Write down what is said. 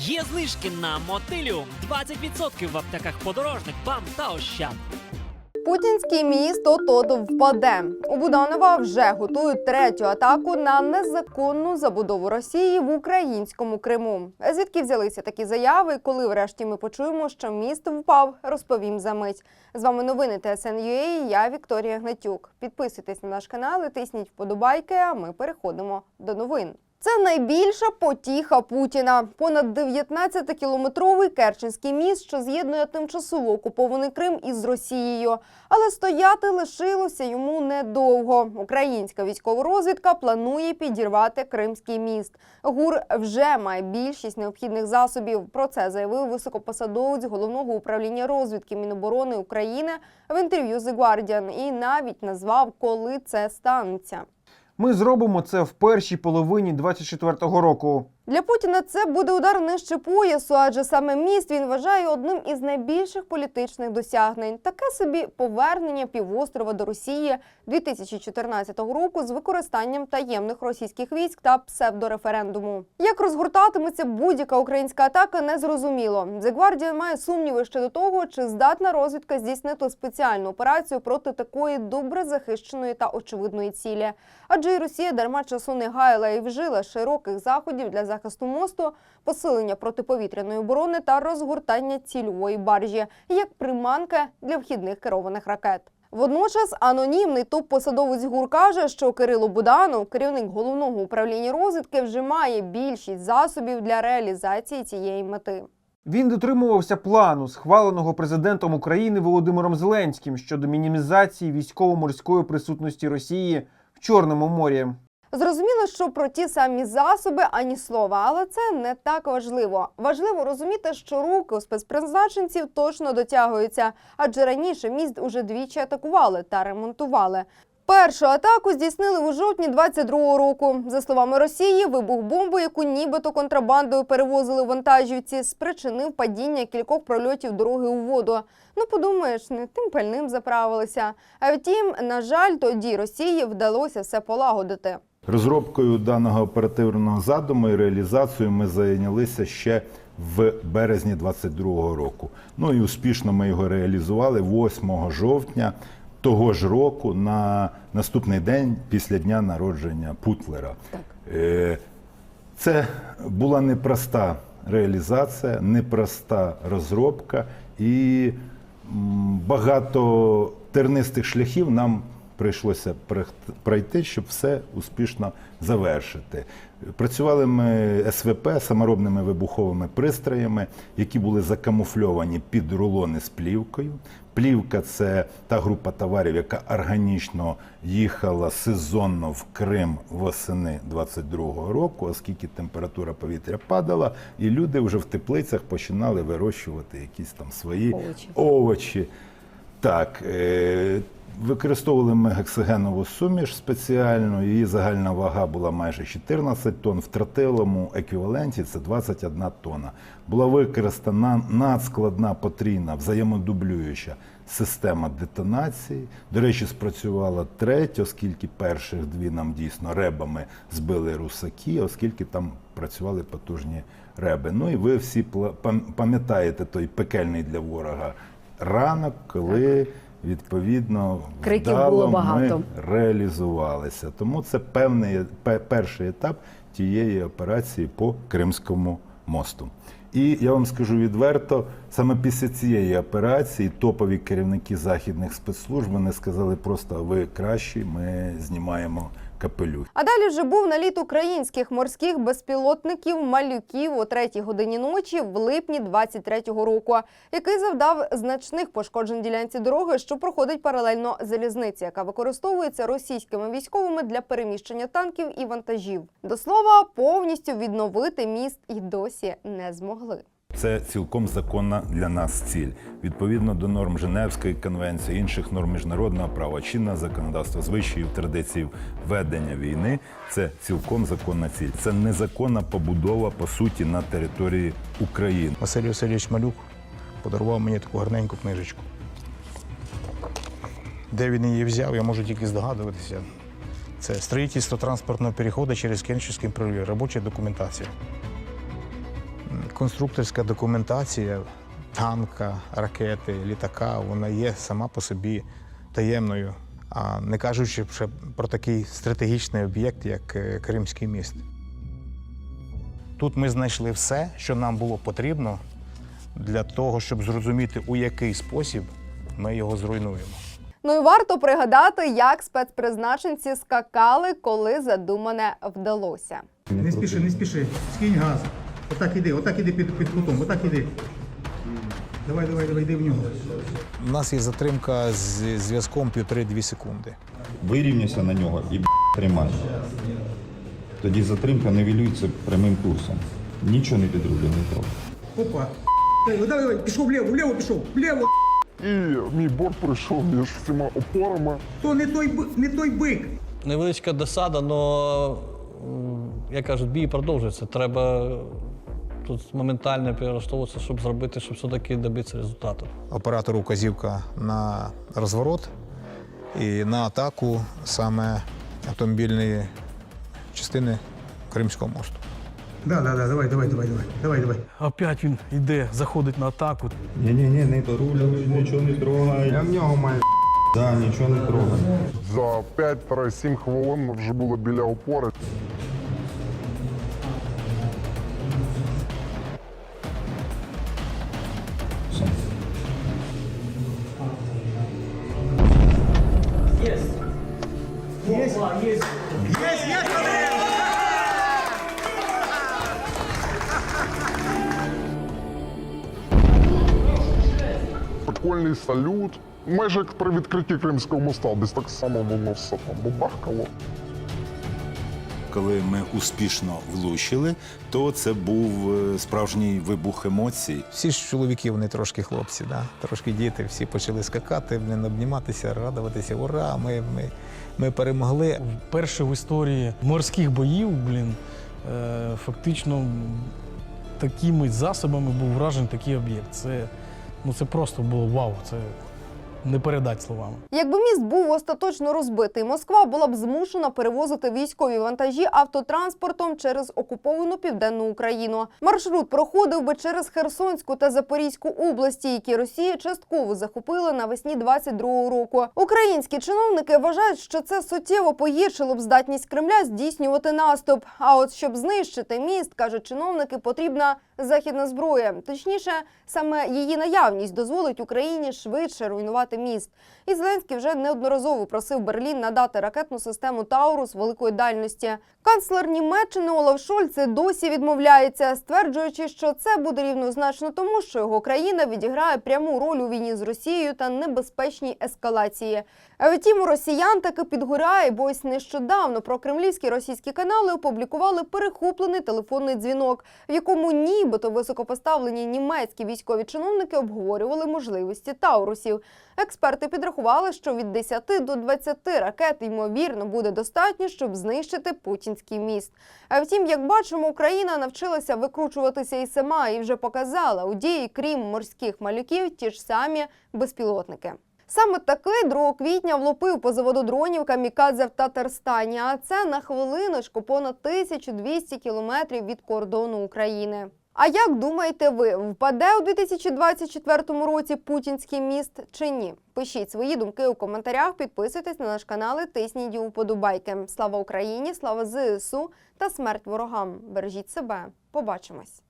Є знижки на мотиліум 20% в аптеках подорожник, бам та ощад. Путінський міст от-от впаде. У Буданова вже готують третю атаку на незаконну забудову Росії в українському Криму. Звідки взялися такі заяви? Коли врешті ми почуємо, що міст впав, розповім за мить. З вами новини ТСН.UA, Я Вікторія Гнатюк. Підписуйтесь на наш канал і тисніть вподобайки. А ми переходимо до новин. Це найбільша потіха Путіна. Понад 19-кілометровий Керченський міст, що з'єднує тимчасово окупований Крим із Росією. Але стояти лишилося йому недовго. Українська військова розвідка планує підірвати Кримський міст. ГУР вже має більшість необхідних засобів. Про це заявив високопосадовець головного управління розвідки Міноборони України в інтерв'ю The Guardian і навіть назвав, коли це станеться. Ми зробимо це в першій половині 24-го року. Для Путіна це буде удар нижче поясу, адже саме міст він вважає одним із найбільших політичних досягнень. Таке собі повернення півострова до Росії 2014 року з використанням таємних російських військ та псевдореферендуму. Як розгортатиметься будь-яка українська атака, не зрозуміло. The Guardian має сумніви щодо того, чи здатна розвідка здійснити спеціальну операцію проти такої добре захищеної та очевидної цілі. Адже і Росія дарма часу не гаяла і вжила широких заходів для захисту мосту, посилення протиповітряної оборони та розгортання цільової баржі як приманка для вхідних керованих ракет. Водночас анонімний топ-посадовець ГУР каже, що Кирило Буданов, керівник головного управління розвідки, вже має більшість засобів для реалізації цієї мети. Він дотримувався плану, схваленого президентом України Володимиром Зеленським щодо мінімізації військово-морської присутності Росії в Чорному морі. Зрозуміло, що про ті самі засоби ані слова, але це не так важливо. Важливо розуміти, що руки у спецпризначенців точно дотягуються, адже раніше міст уже двічі атакували та ремонтували. Першу атаку здійснили у жовтні 22-го року. За словами Росії, вибух бомби, яку нібито контрабандою перевозили вантажівці, спричинив падіння кількох прольотів дороги у воду. Ну, подумаєш, не тим пальним заправилися. А втім, на жаль, тоді Росії вдалося все полагодити. Розробкою даного оперативного задуму і реалізацією ми зайнялися ще в березні 22-го року. Ну і успішно ми його реалізували 8 жовтня того ж року на наступний день після дня народження Путлера. Е, Це була непроста реалізація, непроста розробка і багато тернистих шляхів нам прийшлося пройти- щоб все успішно завершити. Працювали ми СВП саморобними вибуховими пристроями, які були закамуфльовані під рулони з плівкою. Плівка це та група товарів, яка органічно їхала сезонно в Крим восени 22-го року, оскільки температура повітря падала, і люди вже в теплицях починали вирощувати якісь там свої Овочі. овочі. Так, е, використовували ми гексогенову суміш спеціальну, її загальна вага була майже 14 тонн, в тротиловому еквіваленті це 21 тонна. Була використана надскладна потрійна взаємодублююча система детонації. До речі, спрацювала третя, оскільки перших дві нам дійсно ребами збили русаки, оскільки там працювали потужні реби. Ну і ви всі пам'ятаєте той пекельний для ворога ранок, коли відповідно Криків вдало було багато. ми реалізувалися. Тому це певний перший етап тієї операції по Кримському мосту. І я вам скажу відверто, саме після цієї операції топові керівники західних спецслужб вони сказали просто ви кращі, ми знімаємо капелюх. А далі вже був наліт українських морських безпілотників малюків о третій годині ночі в липні 23-го року, який завдав значних пошкоджень ділянці дороги, що проходить паралельно залізниці, яка використовується російськими військовими для переміщення танків і вантажів. До слова, повністю відновити міст і досі не змогли. Це цілком законна для нас ціль. Відповідно до норм Женевської конвенції, інших норм міжнародного права, чинного законодавства, звичаїв, традицій ведення війни. Це цілком законна ціль. Це незаконна побудова по суті на території України. Василь Васильович Малюк подарував мені таку гарненьку книжечку. Де він її взяв, я можу тільки здогадуватися. Це строїтельство транспортного переходу через Кенчівський пролив, робоча документація. Конструкторська документація танка, ракети, літака, вона є сама по собі таємною, а не кажучи вже про такий стратегічний об'єкт, як е, Кримський міст. Тут ми знайшли все, що нам було потрібно для того, щоб зрозуміти, у який спосіб ми його зруйнуємо. Ну і варто пригадати, як спецпризначенці скакали, коли задумане вдалося. Не спіши, не спіши. Скинь газ. Отак іди, отак іди під, під кутом, отак іди. Давай, давай, давай, йди в нього. У нас є затримка з зв'язком 1,5-2 секунди. вирівняйся на нього і б**, тримай. Тоді затримка нивелюється прямим курсом. Нічого не підрублено трохи. Опа. Давай, давай, давай, пішов вліво, вліво пішов, вліво. І мій борт пройшов між всіма опорами. То не той, би- не той бик. Невеличка досада, але, як кажуть, бій продовжується. Треба тут моментально перелаштовуватися, щоб зробити, щоб все-таки добитися результату. Оператору вказівка на розворот і на атаку саме автомобільної частини Кримського мосту. Да, да, да, давай, давай, давай, давай, давай, давай. Опять він йде, заходить на атаку. Ні-ні-ні, не руля, нічого не трогай. Я в нього маю. Да, нічого не трогай. За 5-7 хвилин ми вже були біля опори. Прикольний салют. Майже як при відкритті Кримського моста, десь так само воно все там бабахкало. Коли ми успішно влучили, то це був е, справжній вибух емоцій. Всі ж чоловіки, вони трошки хлопці, да? трошки діти, всі почали скакати, обніматися, радуватися. Ура! Ми, ми, ми перемогли. Вперше в історії морських боїв, блін, е, фактично такими засобами був вражений такий об'єкт. Це, ну, це просто було вау. Це не передати словами. Якби міст був остаточно розбитий, Москва була б змушена перевозити військові вантажі автотранспортом через окуповану південну Україну. Маршрут проходив би через Херсонську та Запорізьку області, які Росія частково захопила навесні 22-го року. Українські чиновники вважають, що це суттєво погіршило б здатність Кремля здійснювати наступ. А от щоб знищити міст, кажуть чиновники, потрібна західна зброя. Точніше, саме її наявність дозволить Україні швидше руйнувати міст. І Зеленський вже неодноразово просив Берлін надати ракетну систему Таурус великої дальності. Канцлер Німеччини Олаф Шольц досі відмовляється, стверджуючи, що це буде рівнозначно тому, що його країна відіграє пряму роль у війні з Росією та небезпечній ескалації. Втім, у росіян таки підгоряє, бо ось нещодавно прокремлівські російські канали опублікували перехоплений телефонний дзвінок, в якому нібито високопоставлені німецькі військові чиновники обговорювали можливості таурусів. Експерти підрахували, що від 10 до 20 ракет ймовірно буде достатньо, щоб знищити путінський міст. А втім, як бачимо, Україна навчилася викручуватися і сама, і вже показала у дії, крім морських малюків, ті ж самі безпілотники. Саме такий 2 квітня влупив по заводу дронів Камікадзе в Татарстані. А це на хвилиночку понад 1200 кілометрів від кордону України. А як думаєте ви, впаде у 2024 році путінський міст чи ні? Пишіть свої думки у коментарях, підписуйтесь на наш канал і тисніть вподобайки. Слава Україні, слава ЗСУ та смерть ворогам. Бережіть себе. Побачимось.